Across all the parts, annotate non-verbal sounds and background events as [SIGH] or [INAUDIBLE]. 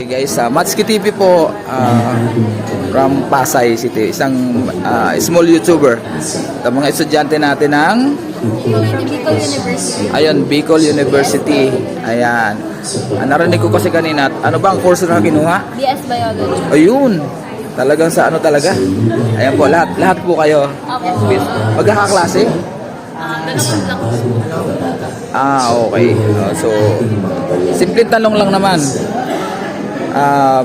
Okay guys, uh, Matsuki TV po ah, from Pasay City, isang ah, small YouTuber. Ito mga estudyante natin ng Bicol University. ayun, Bicol University. Ayan. Ah, narinig ko kasi kanina, ano ba ang course na kinuha? BS Biology. Ayun. Talagang sa ano talaga? Ayan po, lahat, lahat po kayo. Okay. Magkakaklase? Ah, dalawang lang. Ah, okay. Ah, so, simple tanong lang naman. Ah,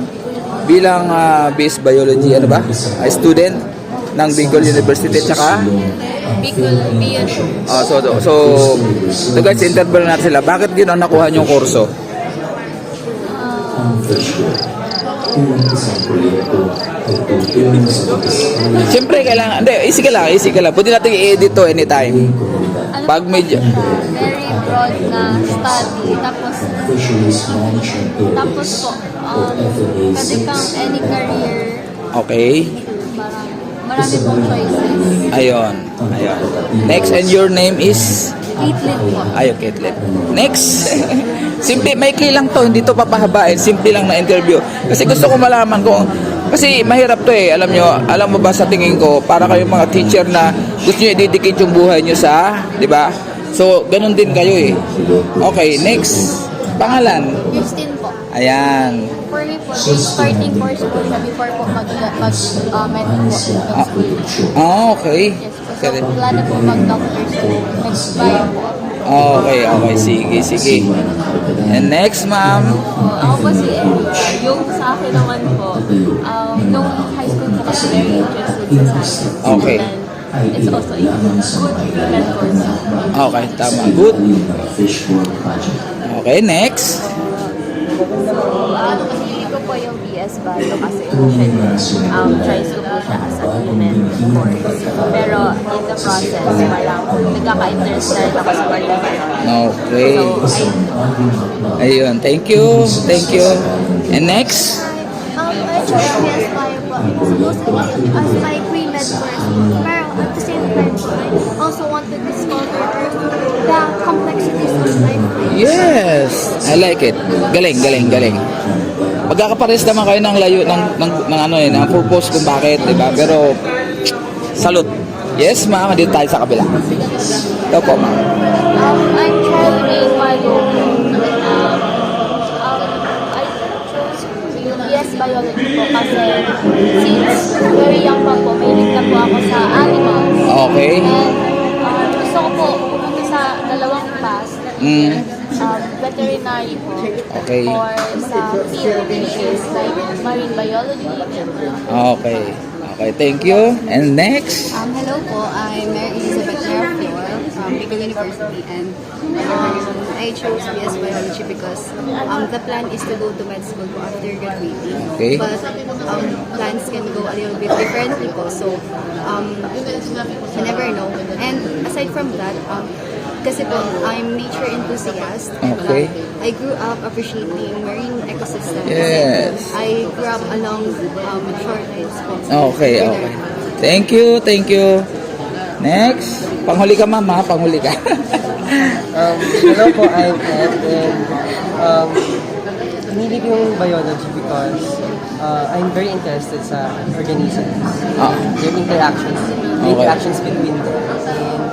bilang ah, BS Biology, ano ba? Ah, student ng Bicol University, tsaka Bicol BS. ah, so, so, so, so guys, interview natin sila. Bakit gano'n nakuha yung kurso? Siyempre, kailangan, hindi, easy ka lang, easy ka lang. Pwede natin i-edit to anytime. Ano Pag medyo- siya, very broad na study. Tapos, tapos po, um, pwede kang any career. Okay. Marami, marami pong choices. Ayun. Ayun. Next, and your name is? Caitlyn po. Ayo, Caitlin. Next. [LAUGHS] Simple, maikli lang to, hindi to papahabain. Simple lang na interview. Kasi gusto ko malaman kung, kasi mahirap to eh. Alam nyo, alam mo ba sa tingin ko, para kayong mga teacher na gusto nyo i-dedicate yung buhay nyo sa, di ba? So, ganun din kayo eh. Okay, next. Pangalan. Christine po. Ayan. For me po, starting course po siya before po mag, mag uh, medic po Ah, ah, okay. Yes po. So, plano po mag-doctor school. Mag-bio po. Okay, okay. Sige, sige. And next, ma'am. Po, ako po si Erika. Yung sa akin naman po, um, nung high school po kasi very interested sa science. Okay. And it's also a good course. Okay, tama. Good. Okay, next. So, ano kasi ko po yung BS Bio kasi initially, um, tries ko po siya as a women course. Pero in the process, parang nagkaka-interest na rin ako sa particular. Okay. So, I Ayun, thank you. Thank you. And next? Um, I chose PS Bio po supposedly as my pre-med course. Pero at the same time I also want to discover the complexities of life. Yes. I like it. Galing, galing, galing. Magkakapares naman kayo ng layo ng ng, ng ano eh, ng purpose kung bakit, 'di ba? Pero salute. Yes, ma'am, dito tayo sa kabila. Ito po, ma'am. Um, I'm traveling biology. Um, Biology po kasi since very young pa po, may na po ako sa animals. Okay. And um, gusto ko po pumunta sa dalawang class. Mm. Um, veterinary po. Okay. Or sa field which is like marine biology. Okay. Okay, thank you. And next? Um, hello po, I'm Mary Elizabeth Merfior from Bicol University and um, I chose BS Biology because um, the plan is to go to med school po after graduating. Okay. But um, plans can go a little bit differently po, so um, you never know. And aside from that, um, kasi po, I'm nature enthusiast. and, Okay. I grew up appreciating marine ecosystems. Yes. I grew up along um, shorelines po. Okay, okay. Thank you, thank you. Next. Panghuli ka, ma'am, ha? Panghuli ka. [LAUGHS] Um, hello po, I'm Ed, and um, pinili ko yung biology because uh, I'm very interested sa organisms, Ah. their interactions, the Okay. interactions between them. And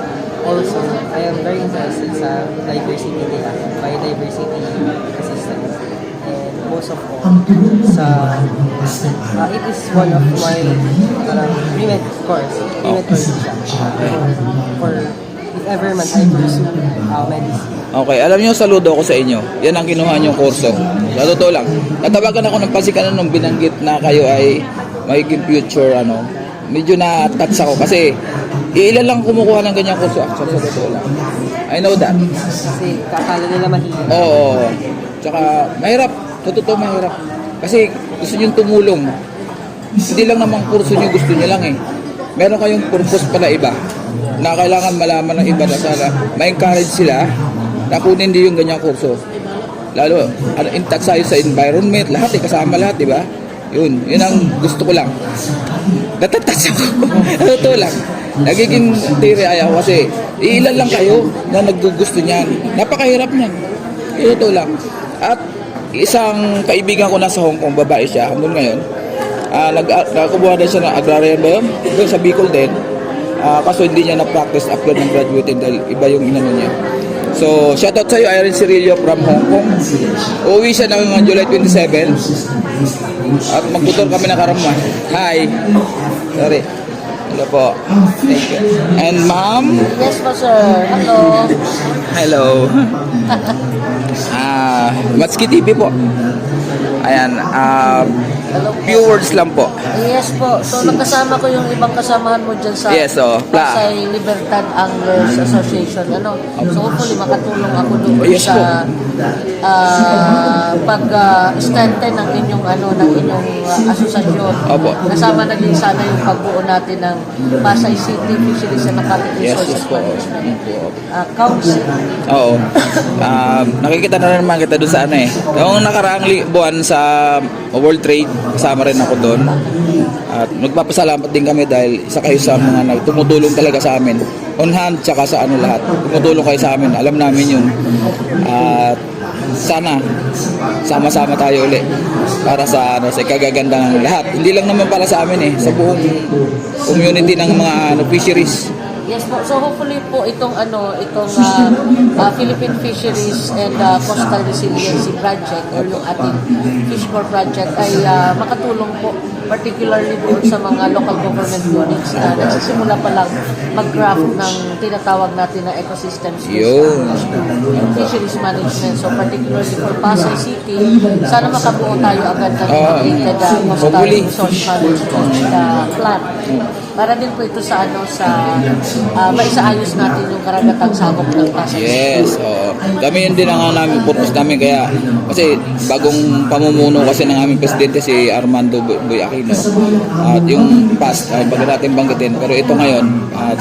also, I am very interested sa diversity nila, biodiversity ecosystems. And most of all, sa, uh, it is one of my parang pre-med course, pre-med course siya. For if ever man I pursue uh, medicine. Okay, alam niyo, saludo ako sa inyo. Yan ang kinuha niyong kurso. Sa totoo lang. Natawagan ako ng pasikanan nung binanggit na kayo ay magiging future, ano. Medyo na-touch ako kasi ilan lang kumukuha ng ganyang kurso. Actually, sa totoo lang. I know that. Kasi kakala nila mahirap. Oo. Tsaka, mahirap. Totoo mahirap. Kasi gusto nyo tumulong. Hindi lang naman kurso nyo gusto nyo lang eh. Meron kayong purpose pala iba na kailangan malaman ng iba na sana ma-encourage sila na kunin din yung ganyang kurso. Lalo, ano, in touch tayo sa environment, lahat eh, kasama lahat, di ba? Yun, yun ang gusto ko lang. Natatouch ako. [LAUGHS] Totoo lang. Nagiging tiri ayaw kasi ilan lang kayo na naggugusto niyan. Napakahirap niyan. Totoo lang. At isang kaibigan ko nasa Hong Kong, babae siya, hanggang ngayon. Ah, nag nakakuha din siya ng agrarian ba yun? Doon sa Bicol din. Ah, kaso hindi niya na-practice after ng graduating dahil iba yung inano niya. So, shoutout sa'yo, Irene Cirillo from Hong Kong. Uuwi siya ng July 27. At magtutur kami ng karama. Hi. Sorry. Hello po. Thank you. And ma'am? Yes po, sir. Hello. Hello. [LAUGHS] Ah, Matski TV po. Ayan, po. few words lang po. Yes po. So, nakasama ko yung ibang kasamahan mo dyan sa Yes, oh, pla- Pasay Libertad Anglers Association. Ano? So, hopefully makatulong ako doon yes sa ah, pag-strengthen ng inyong ano ng inyong ah, asosasyon. Opo. Kasama na din sana yung pagbuo natin ng Pasay City Fisheries and Aquatic Yes, Resources yes po. Management ah, Council. Oo. Um, nakikita na naman kita doon sa ano eh. Yung nakaraang li- buwan sa World Trade, kasama rin ako doon. At magpapasalamat din kami dahil isa kayo sa mga tumutulong talaga sa amin. On hand, tsaka sa ano lahat. Tumutulong kayo sa amin. Alam namin yun. At sana sama-sama tayo uli para sa ano sa ikagaganda ng lahat. Hindi lang naman para sa amin eh, sa buong community ng mga ano, fisheries. Yes po. So hopefully po itong ano, itong ah, ah, Philippine Fisheries and ah, Coastal Resiliency Project or yung ating Fish Corps project ay ah, makatulong po particularly doon sa mga local government units na nagsisimula pa lang mag-craft ng tinatawag natin na ecosystems Yun. and fisheries management. So particularly for Pasay City, sana makabuo tayo agad ng Ah, integrated uh, coastal resource management uh, plan. Para din po ito sa ano sa uh, maisaayos natin yung karagatang sabok ng City. Yes, oo. Kami yun din ang namin purpose namin kaya kasi bagong pamumuno kasi ng aming presidente si Armando Boy Aquino. At yung past, ay bago natin banggitin. Pero ito ngayon, at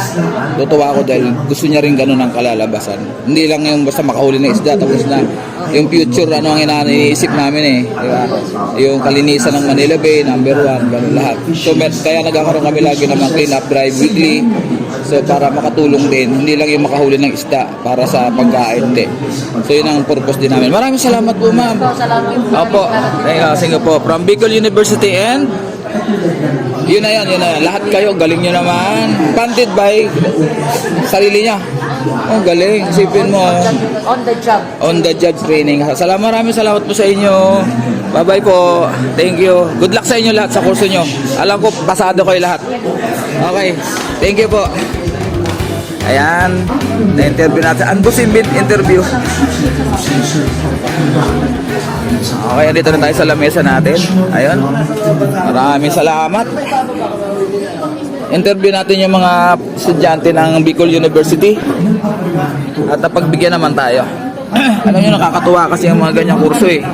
tutuwa ako dahil gusto niya rin ganun ang kalalabasan. Hindi lang yung basta makahuli ng isda tapos na yung future ano ang iniisip namin eh. Di? Yung kalinisan ng Manila Bay, number one, ganun lahat. So met, kaya nagkakaroon kami lagi ng clean up drive weekly. So para makatulong din, hindi lang yung makahuli ng isda para sa pagkain, hindi. So yun ang purpose din namin. Maraming salamat po ma'am. So, salamat po. Opo. Thank you. Sige po. From Bicol University and yun na yan, yun na yan. Lahat kayo, galing nyo naman. Funded by sarili niya. Oh, galing. Isipin mo. On the job. On the job training. Salamat, maraming salamat po sa inyo. Bye-bye po. Thank you. Good luck sa inyo lahat sa kurso nyo. Alam ko, pasado kayo lahat. Okay. Thank you po. Ayan. Na-interview natin. Anbusin bit interview. Okay, dito na tayo sa lamesa natin. Ayun. Maraming salamat. Interview natin yung mga estudyante ng Bicol University. At napagbigyan naman tayo. [CLEARS THROAT] Alam nyo, nakakatuwa kasi yung mga ganyang kurso eh.